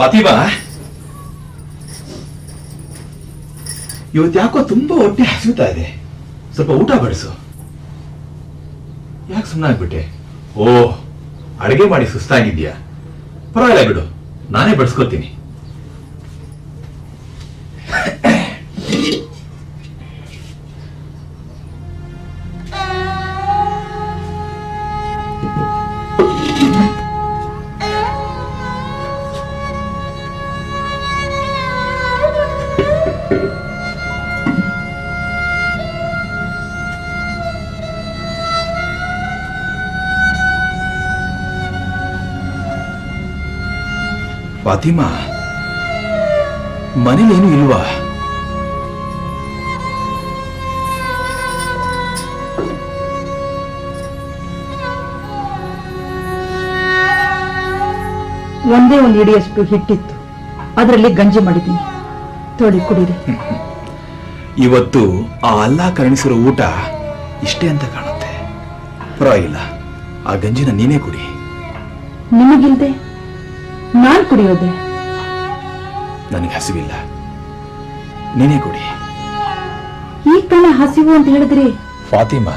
ಫಾತಿಮಾ ಇವತ್ತು ಯಾಕೋ ತುಂಬಾ ಹೊಟ್ಟೆ ಹಸಿತಾ ಇದೆ. ಸ್ವಲ್ಪ ಊಟ ಬಡಿಸು. ಯಾಕೆ ಸುಮ್ಮನಾಗ್ಬಿಟ್ಟೆ ಓ, ಅಡುಗೆ ಮಾಡಿ ಸುಸ್ತಾಗಿದ್ಯಾ ಪರವಾಗಿಲ್ಲ ಬಿಡು, ನಾನೇ ಬಡಿಸ್ಕೊತೀನಿ. ಫಾತಿಮಾ ಮನೇಲೇನು ಇಲ್ವಾ? ಒಂದೇ ಒಂದು ಹಿಡಿಯಷ್ಟು ಹಿಟ್ಟಿತ್ತು. ಅದರಲ್ಲಿ ಗಂಜಿ ಮಾಡಿದ್ದೀನಿ. ತೊಳಿ ಕುಡಿರಿ ಇವತ್ತು ಆ ಅಲ್ಲ ಕರುಣಿಸಿರೋ ಊಟ ಇಷ್ಟೇ ಅಂತ ಕಾಣುತ್ತೆ. ಪರವಾಗಿಲ್ಲ ಆ ಗಂಜಿನ ನೀನೇ ಕುಡಿ. ನಿಮಗಿಲ್ದೆ ನಾನ್ ಕುಡಿಯೋದೆ. ನನಗೆ ಹಸಿವಿಲ್ಲ. ನೀನೇ ಕುಡಿ. ಈ ತಾನೇ ಹಸಿವು ಅಂತ ಹೇಳಿದ್ರಿ? ಫಾತಿಮಾ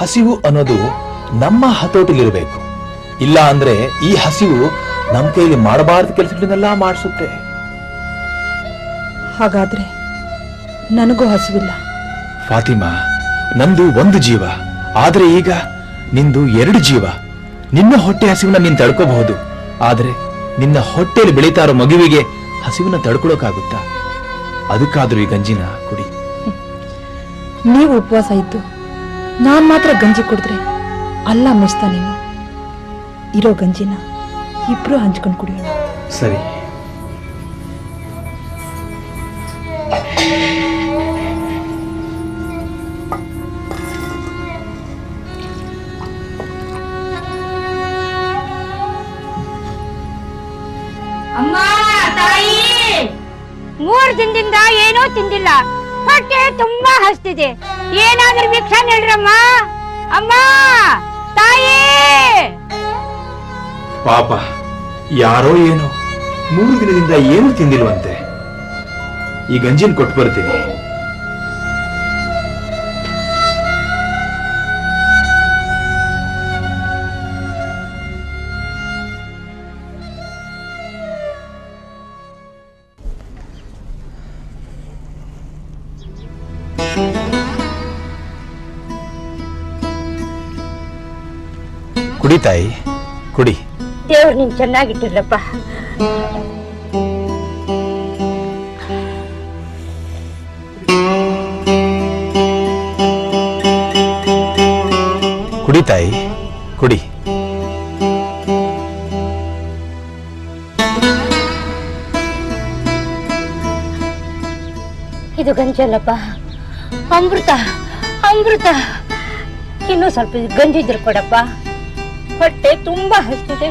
ಹಸಿವು ಅನ್ನೋದು ನಮ್ಮ ಹತೋಟಿಲಿರಬೇಕು. ಇಲ್ಲ ಅಂದ್ರೆ ಈ ಹಸಿವು ನಮ್ಮ ಕೈಲಿ ಮಾಡಬಾರ್ದು ಕೆಲಸಗಳನ್ನೆಲ್ಲ ಮಾಡಿಸುತ್ತೆ. ಹಾಗಾದ್ರೆ ನನಗೂ ಹಸಿವಿಲ್ಲ. ಫಾತಿಮಾ ನಂದು ಒಂದು ಜೀವ ಆದ್ರೆ ಈಗ ನಿಂದು ಎರಡು ಜೀವ. ನಿನ್ನ ಹೊಟ್ಟೆ ಹಸಿವನ್ನ ನೀನ್ ತಡ್ಕೋಬಹುದು ಆದ್ರೆ ನಿನ್ನ ಹೊಟ್ಟೆಯಲ್ಲಿ ಬೆಳೀತಾ ಇರೋ ಮಗುವಿಗೆ ಹಸಿವನ್ನ ತಡ್ಕೊಳಕಾಗುತ್ತಾ ಅದಕ್ಕಾದ್ರೂ ಈ ಗಂಜಿನ ಕುಡಿ. ನೀವು ಉಪವಾಸ ಇದ್ದು ನಾನ್ ಮಾತ್ರ ಗಂಜಿ ಕುಡಿದ್ರೆ ಅಲ್ಲ ಮೆಚ್ತಾನೇನು ಇರೋ ಗಂಜಿನ ಇಬ್ರು ಹಂಚ್ಕೊಂಡು ಕುಡಿಯೋಣ. ಸರಿ. ಅಮ್ಮ, ತಾಯಿ! ಮೂರ್ ದಿನದಿಂದ ಏನೂ ತಿಂದಿಲ್ಲ. ಹೊಟ್ಟೆ ತುಂಬಾ ಹಸ್ತಿದೆ. ಏನಾದ್ರೂ ಭಿಕ್ಷ ನೀಡ್ರಮ್ಮ? ಅಮ್ಮ, ತಾಯಿ! ಪಾಪ, ಯಾರೋ ಏನೋ. ಮೂರು ದಿನದಿಂದ ಏನು ತಿಂದಿಲ್ವಂತೆ. ಈ ಗಂಜಿನ ಕೊಟ್ಟು ಬರ್ತೀನಿ ಕುಡಿ ತಾಯಿ ಕುಡಿ. ದೇವ್ರು ನೀನ್ ಚೆನ್ನಾಗಿಟ್ಟಿದ್ರಪ್ಪ. ಕುಡಿ ತಾಯಿ ಕುಡಿ. ಇದು ಗಂಜಲ್ಲಪ್ಪ ಅಮೃತ ಅಮೃತ. ಇನ್ನೂ ಸ್ವಲ್ಪ ಗಂಜಿ ಇದ್ರೆ ಕೊಡಪ್ಪ. ಹೊಟ್ಟೆ ತುಂಬಾ ಹಸ್ತಿದೆ.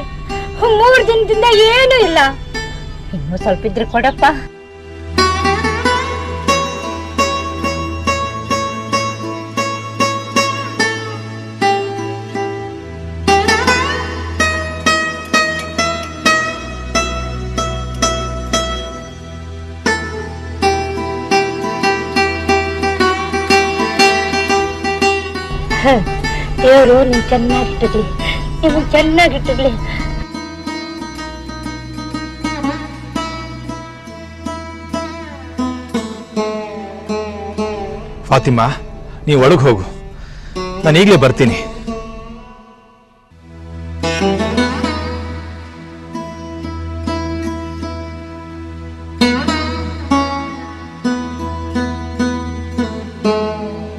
ಮೂರ್ ದಿನದಿಂದ ಏನೂ ಇಲ್ಲ. ಇನ್ನು ಸ್ವಲ್ಪ ಇದ್ರೆ ಕೊಡಪ್ಪ. ದೇವರು ನೀನ್ ಚೆನ್ನಾಗಿಟ್ಟಿರ್ಲಿ ನಿಮ್ಮನ್ ಚೆನ್ನಾಗಿಟ್ಟಿರ್ಲಿ ಫಾತಿಮಾ ನೀವು ಒಳಗೆ ಹೋಗು. ನಾನು ಈಗಲೇ ಬರ್ತೀನಿ.